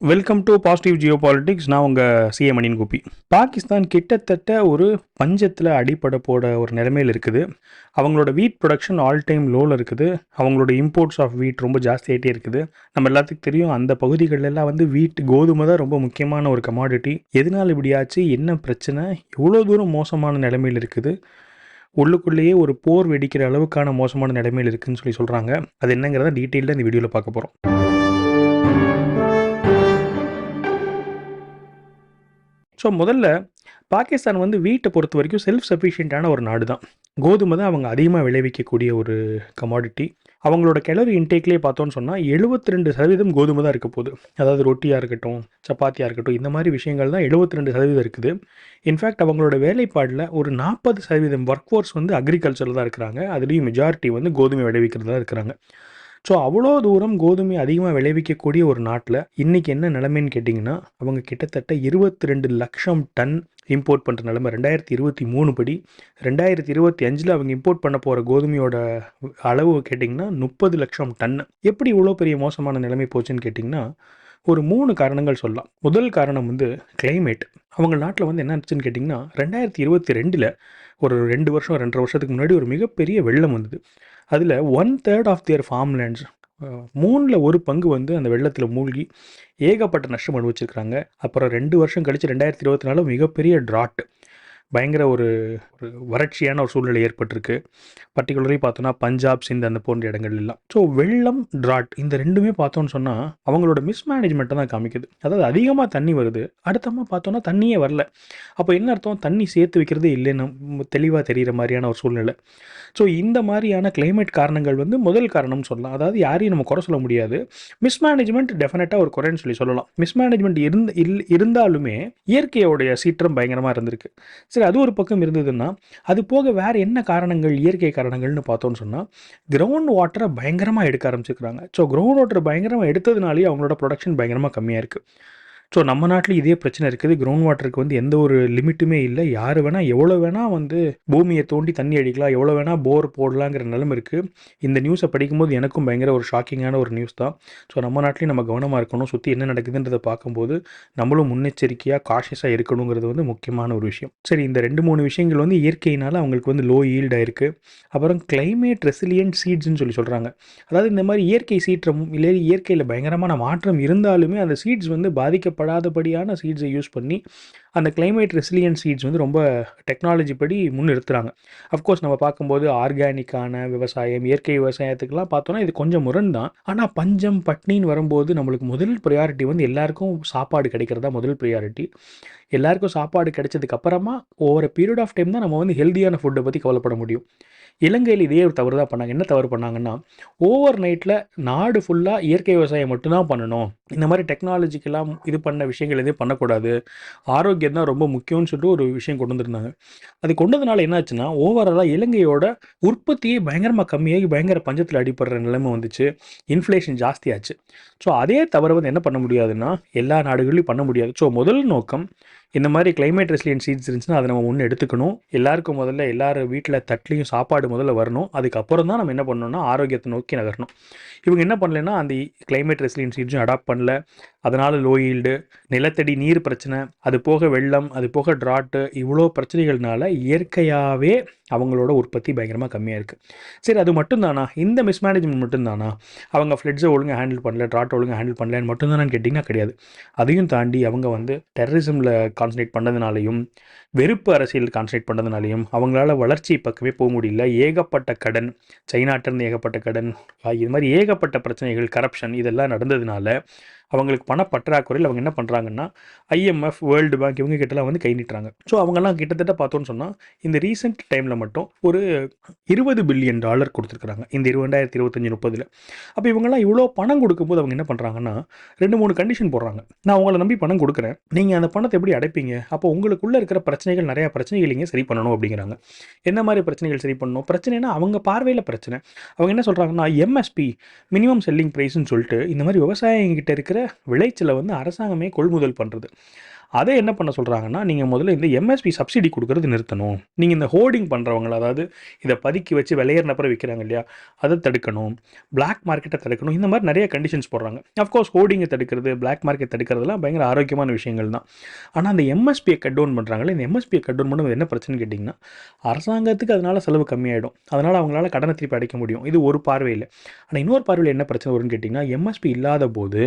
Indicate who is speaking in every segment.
Speaker 1: Welcome to positive geopolitics நான் உங்கள் CM மணின் குப்பி பாகிஸ்தான் கிட்டத்தட்ட ஒரு பஞ்சத்தில் அடிப்படை போட ஒரு நிலைமையில் இருக்குது. அவங்களோட வீட் ப்ரொடக்ஷன் ஆல் டைம் லோவில் இருக்குது. அவங்களோட இம்போர்ட்ஸ் ஆஃப் வீட் ரொம்ப ஜாஸ்தியாகிட்டே இருக்குது. நம்ம எல்லாத்துக்கும் தெரியும் அந்த பகுதிகளெல்லாம் வந்து வீட் கோதுமை தான் ரொம்ப முக்கியமான ஒரு கமாடிட்டி எதனால் இப்படியாச்சு என்ன பிரச்சனை? எவ்வளோ தூரம் மோசமான நிலைமையில் இருக்குது. உள்ளுக்குள்ளேயே ஒரு போர் வெடிக்கிற அளவுக்கான மோசமான நிலைமையில் இருக்குதுன்னு சொல்லி சொல்கிறாங்க அது என்னங்கிறத டீட்டெயிலில் இந்த வீடியோவில் பார்க்க போகிறோம் ஸோ முதல்ல பாகிஸ்தான் வந்து வீட்டை பொறுத்த வரைக்கும் செல்ஃப் சஃபிஷியண்ட்டான ஒரு நாடு தான் கோதுமை தான் அவங்க அதிகமாக விளைவிக்கக்கூடிய ஒரு கமாடிட்டி அவங்களோட கிளறி இன்டேக்லேயே பார்த்தோன்னு சொன்னால் எழுபத்தி ரெண்டு சதவீதம் கோதுமை தான் இருக்க போகுது. அதாவது ரொட்டியாக இருக்கட்டும் சப்பாத்தியாக இருக்கட்டும் இந்த மாதிரி விஷயங்கள் தான் எழுபத்தி ரெண்டு சதவீதம் இருக்குது. இன்ஃபேக்ட் அவங்களோட வேலைப்பாடில் ஒரு நாற்பது சதவீதம் ஒர்க் ஃபோர்ஸ் வந்து அக்ரிகல்ச்சரில் தான் இருக்கிறாங்க. அதுலேயும் மெஜாரிட்டி வந்து கோதுமை விளைவிக்கிறதா இருக்கிறாங்க. ஸோ அவ்வளோ தூரம் கோதுமை அதிகமாக விளைவிக்கக்கூடிய ஒரு நாட்டில் இன்றைக்கி என்ன நிலைமைன்னு கேட்டிங்கன்னா அவங்க கிட்டத்தட்ட இருபத்தி ரெண்டு லட்சம் டன் இம்போர்ட் பண்ணுற நிலைமை. ரெண்டாயிரத்தி இருபத்தி மூணு படி. ரெண்டாயிரத்தி இருபத்தி அஞ்சில் அவங்க இம்போர்ட் பண்ண போகிற கோதுமையோட அளவு கேட்டிங்கன்னா முப்பது லட்சம் டன். எப்படி இவ்வளோ பெரிய மோசமான நிலைமை போச்சுன்னு கேட்டிங்கன்னா ஒரு மூணு காரணங்கள் சொல்லலாம். முதல் காரணம் வந்து கிளைமேட் அவங்க நாட்டில் வந்து என்ன ஆச்சுன்னு கேட்டிங்கன்னா ரெண்டாயிரத்தி இருபத்தி ரெண்டில் ஒரு ரெண்டு வருஷம் ரெண்டரை வருஷத்துக்கு முன்னாடி ஒரு மிகப்பெரிய வெள்ளம் வந்தது. அதில் one third of their farm lands மூணில் ஒரு பங்கு வந்து அந்த வெள்ளத்தில் மூழ்கி ஏகப்பட்ட நஷ்டம் அனுபவிச்சிருக்கிறாங்க. அப்புறம் ரெண்டு வருஷம் கழித்து ரெண்டாயிரத்தி இருபத்தி நாலு மிகப்பெரிய ட்ராட் பயங்கர ஒரு ஒரு வறட்சியான ஒரு சூழ்நிலை ஏற்பட்டிருக்கு. பர்டிகுலரி பார்த்தோன்னா பஞ்சாப் சிந்த் அந்த போன்ற இடங்கள் எல்லாம் ஸோ வெள்ளம் ட்ராட் இந்த ரெண்டுமே பார்த்தோன்னு சொன்னால் அவங்களோட மிஸ்மேனேஜ்மெண்ட்டை தான் காமிக்குது. அதாவது அதிகமாக தண்ணி வருது அடுத்தமாக பார்த்தோன்னா தண்ணியே வரல. அப்போ என்ன அர்த்தம்? தண்ணி சேர்த்து வைக்கிறதே இல்லைன்னு தெளிவாக தெரிகிற மாதிரியான ஒரு சூழ்நிலை. ஸோ இந்த மாதிரியான கிளைமேட் காரணங்கள் வந்து முதல் காரணம்னு சொல்லலாம். அதாவது யாரையும் நம்ம குறை சொல்ல முடியாது. மிஸ்மேனேஜ்மெண்ட் டெஃபினட்டாக ஒரு குறைன்னு சொல்லி சொல்லலாம். மிஸ்மேனேஜ்மெண்ட் இருந்த இல் இருந்தாலுமே இயற்கையோடைய சீற்றம் பயங்கரமாக இருந்திருக்கு. சரி அது ஒரு பக்கம் இருந்ததுன்னா அது போக வேறு என்ன காரணங்கள் இயற்கை காரணங்கள்னு பார்த்தோன்னு சொன்னால் கிரவுண்ட் வாட்டரை பயங்கரமாக எடுக்க ஆரம்பிச்சிருக்கிறாங்க. ஸோ கிரவுண்ட் வாட்டர் பயங்கரமாக எடுத்ததுனாலேயே அவங்களோட ப்ரொடக்ஷன் பயங்கரமாக கம்மியாக இருக்குது ஸோ நம்ம நாட்டில் இதே பிரச்சனை இருக்குது. கிரவுண்ட் வாட்டருக்கு வந்து எந்த ஒரு லிமிட்டுமே இல்லை. யார் வேணால் எவ்வளோ வேணால் வந்து பூமியை தோண்டி தண்ணி அடிக்கலாம். எவ்வளோ வேணால் போர் போடலாங்கிற நிலம இருக்குது இந்த நியூஸை படிக்கும்போது எனக்கும் பயங்கர ஒரு ஷாக்கிங்கான ஒரு நியூஸ் தான். ஸோ நம்ம நாட்டிலையும் நம்ம கவனமாக இருக்கணும். சுற்றி என்ன நடக்குதுன்றதை பார்க்கும்போது நம்மளும் முன்னெச்சரிக்கையாக காஷியஸாக இருக்கணுங்கிறது வந்து முக்கியமான ஒரு விஷயம். சரி இந்த ரெண்டு மூணு விஷயங்கள் வந்து இயற்கையினால் அவங்களுக்கு வந்து லோ ஈல்டாக இருக்குது அப்புறம் கிளைமேட் ரெசிலியன்ட் சீட்ஸ்னு சொல்லி சொல்கிறாங்க அதாவது இந்த மாதிரி இயற்கை சீற்றம் இல்லை இயற்கையில் பயங்கரமான மாற்றம் இருந்தாலுமே அந்த சீட்ஸ் வந்து பாதிக்க படாதபடியான சீட்ஸை யூஸ் பண்ணி அந்த கிளைமேட் ரெசிலியன்ட் சீட்ஸ் வந்து ரொம்ப டெக்னாலஜி படி முன்னிறுத்துறாங்க. அஃப்கோர்ஸ் நம்ம பார்க்கும்போது ஆர்கானிக்கான விவசாயம் இயற்கை விவசாயத்துக்கெல்லாம் பார்த்தோன்னா இது கொஞ்சம் முரண் தான் ஆனால் பஞ்சம் பட்னின்னு வரும்போது நம்மளுக்கு முதல் ப்ரையாரிட்டி வந்து எல்லாருக்கும் சாப்பாடு கிடைக்கிறதா முதல் ப்ரையாரிட்டி எல்லாருக்கும் சாப்பாடு கிடைச்சதுக்கப்புறமா ஒவ்வொரு பீரியட் ஆஃப் டைம் தான் நம்ம வந்து ஹெல்த்தியான ஃபுட்டை பற்றி கவலைப்பட முடியும். இலங்கையில் இதே ஒரு தவறு தான் பண்ணாங்க. என்ன தவறு பண்ணாங்கன்னா ஓவர் நைட்டில் நாடு ஃபுல்லாக இயற்கை விவசாயம் மட்டும்தான் பண்ணணும். இந்த மாதிரி டெக்னாலஜிக்கெல்லாம் இது பண்ண விஷயங்கள் எதுவும் பண்ணக்கூடாது. ஆரோக்கியம் தான் ரொம்ப முக்கியம்னு சொல்லிட்டு ஒரு விஷயம் கொண்டு வந்திருந்தாங்க. அது கொண்டதுனால என்னாச்சுன்னா ஓவராலாக இலங்கையோட உற்பத்தியே பயங்கரமாக கம்மியாகி பயங்கர பஞ்சத்தில் அடிப்படுற நிலைமை வந்துச்சு. இன்ஃப்ளேஷன் ஜாஸ்தியாச்சு. ஸோ அதே தவறு வந்து என்ன பண்ண முடியாதுன்னா எல்லா நாடுகளையும் பண்ண முடியாது. ஸோ முதல் நோக்கம் இந்த மாதிரி கிளைமேட் ரெசிலியன் சீட்ஸ் இருந்துச்சுன்னா அதை நம்ம ஒன்று எடுத்துக்கணும். எல்லாருக்கும் முதல்ல எல்லார் வீட்டில் தட்லையும் சாப்பாடு முதல்ல வரணும். அதுக்கப்புறம் தான் நம்ம என்ன பண்ணணும்னா ஆரோக்கியத்தை நோக்கி நகரணும். இவங்க என்ன பண்ணலைன்னா அந்த கிளைமேட் ரெசிலியன் சீட்ஸும் அடாப்ட் பண்ணல. அதனால் லோ ஈல்டு நிலத்தடி நீர் பிரச்சனை அது போக வெள்ளம் அது போக ட்ராட்டு இவ்வளோ பிரச்சனைகள்னால இயற்கையாகவே அவங்களோட உற்பத்தி பயங்கரமாக கம்மியாக இருக்குது சரி அது மட்டும்தானா? இந்த மிஸ்மேனேஜ்மெண்ட் மட்டும்தானா? அவங்க ஃப்ளட்ஸை ஒழுங்காக ஹேண்டில் பண்ணல ட்ராட் ஒழுங்காக ஹேண்டில் பண்ணலன்னு மட்டும்தானு கேட்டிங்கன்னா கிடையாது. அதையும் தாண்டி அவங்க வந்து டெரரிசமில் கான்சன்ட்ரேட் பண்ணதுனாலையும் வெறுப்பு அரசியல் கான்சன்ட்ரேட் பண்ணதுனாலையும் அவங்களால வளர்ச்சி பக்கமே போக முடியல. ஏகப்பட்ட கடன் சைனாட்டிருந்து ஏகப்பட்ட கடன் இது மாதிரி ஏகப்பட்ட பிரச்சனைகள் கரப்ஷன் இதெல்லாம் நடந்ததுனால அவங்களுக்கு பண பற்றாக்குறையில் அவங்க என்ன பண்ணுறாங்கன்னா ஐஎம்எஃப் வேர்ல்டு பேங்க் இவங்க கிட்டலாம் வந்து கை நீட்டுறாங்க. ஸோ அவங்கெல்லாம் கிட்டத்தட்ட பார்த்தோன்னு சொன்னால் இந்த ரீசெண்ட் டைமில் மட்டும் ஒரு இருபது பில்லியன் டாலர் கொடுத்துருக்குறாங்க. இந்த இரண்டாயிரத்தி இருபத்தஞ்சி முப்பதில். அப்போ இவங்கெல்லாம் இவ்வளோ பணம் கொடுக்கும்போது அவங்க என்ன பண்ணுறாங்கன்னா ரெண்டு மூணு கண்டிஷன் போடுறாங்க. நான் உங்களை நம்பி பணம் கொடுக்குறேன். நீங்கள் அந்த பணத்தை எப்படி அடைப்பீங்க? அப்போ உங்களுக்குள்ளே இருக்கிற பிரச்சனைகள் நிறையா பிரச்சனைகள் இங்கே சரி பண்ணணும் அப்படிங்கிறாங்க. என்ன மாதிரி பிரச்சனைகள் சரி பண்ணணும்? பிரச்சனைனா அவங்க பார்வையில் பிரச்சனை. அவங்க என்ன சொல்கிறாங்கன்னா எம்எஸ்பி மினிமம் செல்லிங் ப்ரைஸ்ன்னு சொல்லிட்டு இந்த மாதிரி விவசாயிகிட்ட இருக்கிற விளைச்சலை வந்து அரசாங்கமே கொள்முதல் பண்ணுறது அதை என்ன பண்ண சொல்கிறாங்கன்னா நீங்கள் முதல்ல இந்த எம்எஸ்பி சப்சிடி கொடுக்கறது நிறுத்தணும். நீங்கள் இந்த ஹோர்டிங் பண்ணுறவங்கள அதாவது இதை பதுக்கி வச்சு விளையிற அப்புறம் விற்கிறாங்க இல்லையா அதை தடுக்கணும். பிளாக் மார்க்கெட்டை தடுக்கணும். இந்த மாதிரி நிறைய கண்டிஷன்ஸ் போடுறாங்க. அஃப்கோர்ஸ் ஹோர்டிங்கை தடுக்கிறது பிளாக் மார்க்கெட் தடுக்கிறதுலாம் பயங்கர ஆரோக்கியமான விஷயங்கள் தான். ஆனால் அந்த எம்எஸ்பியை கட் டவுன் பண்ணுறாங்களே இந்த எம்எஸ்பியை கட் டவுன் பண்ணுறது என்ன பிரச்சனைன்னு கேட்டிங்கன்னா அரசாங்கத்துக்கு அதனால் செலவு கம்மியாயிடும். அதனால் அவங்களால கடனை திருப்பி அடைக்க முடியும். இது ஒரு பார்வையில். ஆனால் இன்னொரு பார்வையில் என்ன பிரச்சனை வரும்னு கேட்டிங்கன்னா எம்எஸ்பி இல்லாத போது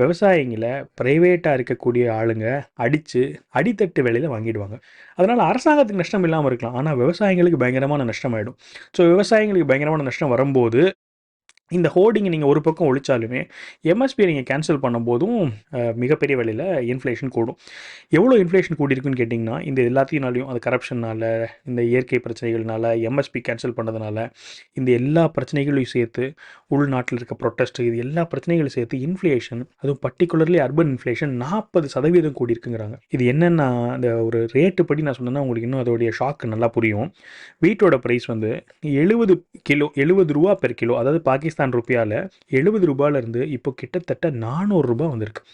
Speaker 1: விவசாயிங்களை ப்ரைவேட்டாக இருக்கக்கூடிய ஆளுங்க அடித்து அடித்தட்டு விலையில் வாங்கிடுவாங்க. அதனால் அரசாங்கத்துக்கு நஷ்டம் இல்லாமல் இருக்கலாம். ஆனால் விவசாயிகளுக்கு பயங்கரமான நஷ்டம் ஆகிடும் ஸோ விவசாயிகளுக்கு பயங்கரமான நஷ்டம் வரும்போது இந்த ஹோர்டிங்கை நீங்கள் ஒரு பக்கம் ஒழிச்சாலுமே எம்எஸ்பியை நீங்கள் கேன்சல் பண்ணும்போதும் மிகப்பெரிய விலையில் இன்ஃப்ளேஷன் கூடும். எவ்வளோ இன்ஃப்ளேஷன் கூடியிருக்குன்னு கேட்டிங்கன்னா இந்த எல்லாத்தையும்னாலையும் அது கரப்ஷனால் இந்த இயற்கை பிரச்சனைகள்னால எம்எஸ்பி கேன்சல் பண்ணதுனால இந்த எல்லா பிரச்சனைகளையும் சேர்த்து உள்நாட்டில் இருக்க ப்ரொட்டஸ்ட் இது எல்லா பிரச்சனைகளையும் சேர்த்து இன்ஃப்ளேஷன் அதுவும் பர்டிகுலர்லி அர்பன் இன்ஃப்ளேஷன் நாற்பது சதவீதம் கூடியிருக்குங்கிறாங்க. இது என்னென்னா அந்த ஒரு ரேட்டு படி நான் சொன்னேன்னா உங்களுக்கு இன்னும் அதோடைய ஷாக் நல்லா புரியும். வீட்டோட ப்ரைஸ் வந்து எழுபது கிலோ எழுபது ரூபா பெர் கிலோ அதாவது பாகிஸ்தான் ருப்பியாவில் எழுபது ரூபாயிலேருந்து இப்போ கிட்டத்தட்ட நானூறு ரூபாய் வந்திருக்கு.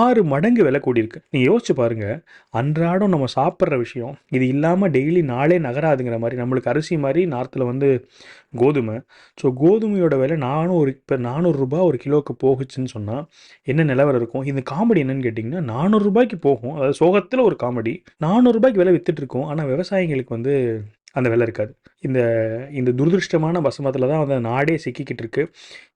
Speaker 1: ஆறு மடங்கு விலை கூடியிருக்கு. நீங்கள் யோசிச்சு பாருங்கள் அன்றாடம் நம்ம சாப்பிட்ற விஷயம் இது இல்லாமல் டெய்லி நாளே நகராதுங்கிற மாதிரி நம்மளுக்கு அரிசி மாதிரி நார்த்தில் வந்து கோதுமை. ஸோ கோதுமையோட விலை நானூறு இப்போ நானூறுரூபா ஒரு கிலோவுக்கு போகுச்சுன்னு சொன்னால் என்ன நிலவரம் இருக்கும்? இந்த காமெடி என்னன்னு கேட்டிங்கன்னா நானூறுரூபாய்க்கு போகும். அதாவது சோகத்தில் ஒரு காமெடி நானூறுரூபாய்க்கு விலை வித்துட்டு இருக்கோம். ஆனால் விவசாயிகளுக்கு வந்து அந்த வெள்ளம் இருக்காது. இந்த இந்த துரதிருஷ்டமான வசமத்தில் தான் வந்து நாடே சிக்கிக்கிட்டு இருக்கு.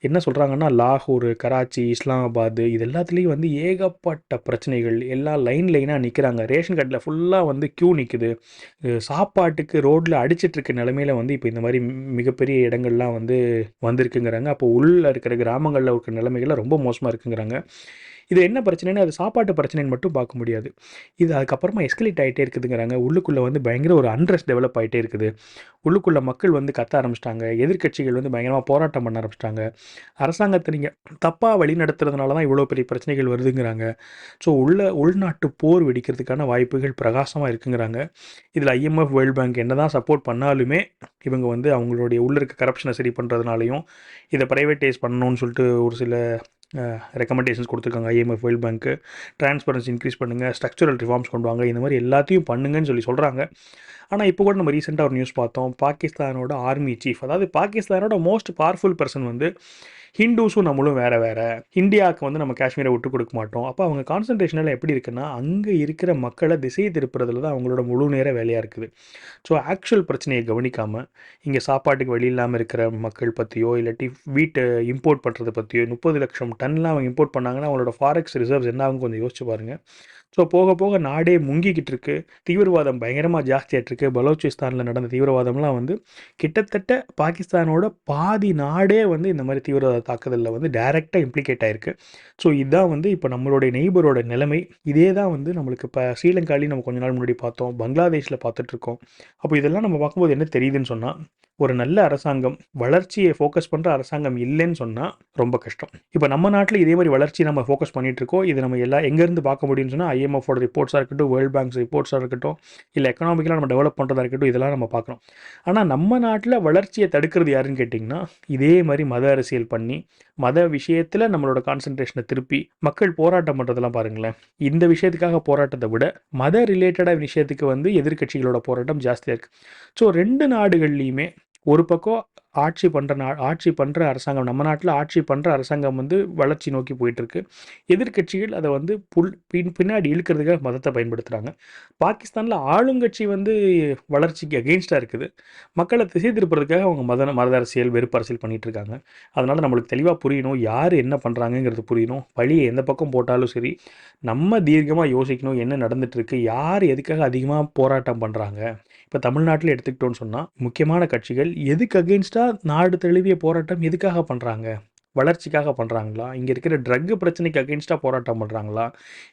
Speaker 1: என்ன சொல்கிறாங்கன்னா லாகூர் கராச்சி இஸ்லாமாபாத் இது எல்லாத்துலேயும் வந்து ஏகப்பட்ட பிரச்சனைகள். எல்லாம் லைன் லைனாக நிற்கிறாங்க ரேஷன் கார்டில் ஃபுல்லாக வந்து க்யூ நிற்குது சாப்பாட்டுக்கு ரோட்டில் அடிச்சிட்ருக்க நிலமையில வந்து இப்போ இந்த மாதிரி மிகப்பெரிய இடங்கள்லாம் வந்து வந்திருக்குங்கிறாங்க. அப்போ உள்ள இருக்கிற கிராமங்களில் இருக்கிற நிலைமைகள்லாம் ரொம்ப மோசமாக இருக்குங்கிறாங்க. இது என்ன பிரச்சனைன்னு அது சாப்பாட்டு பிரச்சனைன்னு மட்டும் பார்க்க முடியாது. இது அதுக்கப்புறமா எஸ்கலேட் ஆகிட்டே இருக்குதுங்கிறாங்க. உள்ளுக்குள்ளே வந்து பயங்கர ஒரு அன்ரெஸ்ட் டெவலப் ஆகிட்டே இருக்குது. உள்ளுக்குள்ளே மக்கள் வந்து கத்த ஆரம்பிச்சிட்டாங்க. எதிர்க்கட்சிகள் வந்து பயங்கரமாக போராட்டம் பண்ண ஆரம்பிச்சிட்டாங்க. அரசாங்கத்தை நீங்கள் தப்பாக வழி நடத்துறதுனால தான் இவ்வளோ பெரிய பிரச்சனைகள் வருதுங்கிறாங்க. ஸோ உள்ள உள்நாட்டு போர் வெடிக்கிறதுக்கான வாய்ப்புகள் பிரகாசமாக இருக்குங்கிறாங்க. இதில் ஐஎம்எஃப் வேர்ல்ட் பேங்க் என்ன தான் சப்போர்ட் பண்ணாலுமே இவங்க வந்து அவங்களுடைய உள்ள இருக்க கரப்ஷனை சரி பண்ணுறதுனாலையும் இதை ப்ரைவேட்டைஸ் பண்ணணும்னு சொல்லிட்டு ஒரு சில ரெக்கமெண்டேஷன்ஸ் கொடுத்துருக்காங்க. ஐஎம்எஃப் வேர்ல்ட் பேங்க்கு டிரான்ஸ்பரன்சி இன்க்ரீஸ் பண்ணுங்கள் ஸ்ட்ரக்சரல் ரிஃபார்ம்ஸ் கொண்டு வாங்க இந்த மாதிரி எல்லாத்தையும் பண்ணுங்கன்னு சொல்லி சொல்கிறாங்க ஆனால் இப்போ கூட நம்ம ரீசெண்டாக ஒரு நியூஸ் பார்த்தோம். பாகிஸ்தானோட ஆர்மி சீஃப் அதாவது பாகிஸ்தானோட மோஸ்ட் பவர்ஃபுல் பர்சன் வந்து ஹிந்துஸும் நம்மளும் வேறு வேறு. இந்தியாவுக்கு வந்து நம்ம காஷ்மீரை விட்டு கொடுக்க மாட்டோம். அப்போ அவங்க கான்சன்ட்ரேஷனில் எப்படி இருக்குன்னா அங்கே இருக்கிற மக்களை திசையை திருப்புறதுல தான் அவங்களோட முழு நேர வேலையாக இருக்குது. ஸோ ஆக்சுவல் பிரச்சனையை கவனிக்காமல் இங்கே சாப்பாட்டுக்கு வழி இல்லாமல் இருக்கிற மக்கள் பற்றியோ இல்லாட்டி வீட்டை இம்போர்ட் பண்ணுறதை பற்றியோ முப்பது லட்சம் டன்லாம் அவங்க இம்போர்ட் பண்ணாங்கன்னா அவங்களோட ஃபாரெக்ஸ் ரிசர்வ்ஸ் என்ன ஆகும் கொஞ்சம் யோசிச்சு பாருங்கள் ஸோ போக போக நாடே முங்கிக்கிட்டு இருக்கு தீவிரவாதம் பயங்கரமாக ஜாஸ்தியாகிட்டு இருக்கு பலோச்சிஸ்தானில் நடந்த தீவிரவாதம்லாம் வந்து கிட்டத்தட்ட பாகிஸ்தானோட பாதி நாடே வந்து இந்த மாதிரி தீவிரவாத தாக்குதலில் வந்து டைரெக்டாக இம்ப்ளிகேட் ஆயிருக்கு. ஸோ இதுதான் வந்து இப்போ நம்மளுடைய நெய்பரோட நிலைமை. இதே தான் வந்து நம்மளுக்கு இப்போ ஸ்ரீலங்காலையும் நம்ம கொஞ்ச நாள் முன்னாடி பார்த்தோம். பங்களாதேஷில் பார்த்துட்ருக்கோம் அப்போ இதெல்லாம் நம்ம பார்க்கும்போது என்ன தெரியுதுன்னு சொன்னால் ஒரு நல்ல அரசாங்கம் வளர்ச்சியை ஃபோக்கஸ் பண்ணுற அரசாங்கம் இல்லைன்னு சொன்னால் ரொம்ப கஷ்டம். இப்போ நம்ம நாட்டில் இதே மாதிரி வளர்ச்சி நம்ம ஃபோக்கஸ் பண்ணிட்டு இருக்கோம். இது நம்ம எல்லா எங்கேருந்து பார்க்க முடியும்னு சொன்னால் ஐஎம்எஃபோட ரிப்போர்ட்ஸாக இருக்கட்டும் வேர்ல்ட் பேங்க்ஸ் ரிப்போர்ட்ஸாக இருக்கட்டும் இல்லை எக்கனாமிக்கலாக நம்ம டெவலப் பண்ணுறதா இருக்கட்டும் இதெல்லாம் நம்ம பார்க்குறோம். ஆனால் நம்ம நாட்டில் வளர்ச்சியை தடுக்கிறது யாருன்னு கேட்டிங்கன்னா இதே மாதிரி மத அரசியல் பண்ணி மத விஷயத்தில் நம்மளோட கான்சன்ட்ரேஷனை திருப்பி மக்கள் போராட்டம் பண்ணுறதெல்லாம் பாருங்களேன். இந்த விஷயத்துக்காக போராட்டத்தை விட மத ரிலேட்டடாக விஷயத்துக்கு வந்து எதிர்க்கட்சிகளோட போராட்டம் ஜாஸ்தியாக இருக்குது ஸோ ரெண்டு நாடுகள்லையுமே ஒரு பக்கம் ஆட்சி பண்ணுற நா ஆட்சி பண்ணுற அரசாங்கம் நம்ம நாட்டில் ஆட்சி பண்ணுற அரசாங்கம் வந்து வளர்ச்சி நோக்கி போயிட்டுருக்கு. எதிர்க்கட்சிகள் அதை வந்து புல் பின் பின்னாடி இழுக்கிறதுக்காக மதத்தை பயன்படுத்துகிறாங்க பாகிஸ்தானில் ஆளுங்கட்சி வந்து வளர்ச்சிக்கு அகெயின்ஸ்டாக இருக்குது. மக்களை திசை திருப்புறதுக்காக அவங்க மத மத அரசியல் வெறுப்பு அரசியல் பண்ணிகிட்டு இருக்காங்க அதனால் நம்மளுக்கு தெளிவாக புரியணும் யார் என்ன பண்ணுறாங்கங்கிறது புரியணும். வழியை எந்த பக்கம் போட்டாலும் சரி நம்ம தீர்க்கமாக யோசிக்கணும் என்ன நடந்துகிட்ருக்கு யார் எதுக்காக அதிகமாக போராட்டம் பண்ணுறாங்க இப்போ தமிழ்நாட்டில் எடுத்துக்கிட்டோன்னு சொன்னால் முக்கியமான கட்சிகள் எதுக்கு அகெயின்ஸ்டாக நாடு தழுவிய போராட்டம் எதுக்காக பண்ணுறாங்க வளர்ச்சிக்காக பண்ணுறாங்களா இங்கே இருக்கிற ட்ரக்கு பிரச்சனைக்கு அகெயின்ஸ்டாக போராட்டம் பண்ணுறாங்களா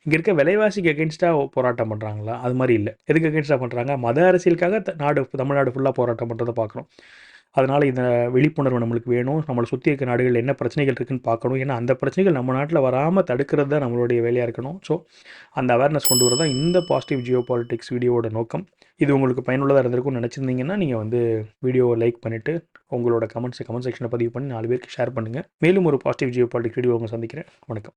Speaker 1: இங்கே இருக்க விலைவாசிக்கு அகெயின்ஸ்டாக போராட்டம் பண்ணுறாங்களா அது மாதிரி இல்லை. எதுக்கு அகெயின்ஸ்டாக பண்ணுறாங்க மத அரசியலுக்காக த- நாடு தமிழ்நாடு ஃபுல்லாக போராட்டம் பண்ணுறதை பார்க்குறோம். அதனால் இந்த விழிப்புணர்வு நம்மளுக்கு வேணும். நம்மளை சுற்றி இருக்க நாடுகளில் என்ன பிரச்சனைகள் இருக்குன்னு பார்க்கணும். ஏன்னா அந்த பிரச்சனைகள் நம்ம நாட்டில் வராமல் தடுக்கிறது தான் நம்மளுடைய வேலையாக இருக்கணும். ஸோ அந்த அவேர்னஸ் கொண்டு வரதான் இந்த பாசிட்டிவ் ஜியோ பாலிட்டிக்ஸ் வீடியோவோட நோக்கம். இது உங்களுக்கு பயனுள்ளதாக இருந்திருக்கும்னு நினச்சிருந்தீங்கன்னா நீங்கள் வந்து வீடியோவை லைக் பண்ணிவிட்டு உங்களோட கமெண்ட்ஸை கமெண்ட் செக்ஷனை பதிவு பண்ணி நாலு பேருக்கு ஷேர் பண்ணுங்கள் மேலும் ஒரு பாசிட்டிவ் ஜியோ பாலிட்டிக்ஸ் வீடியோ உங்களை சந்திக்கிறேன். வணக்கம்.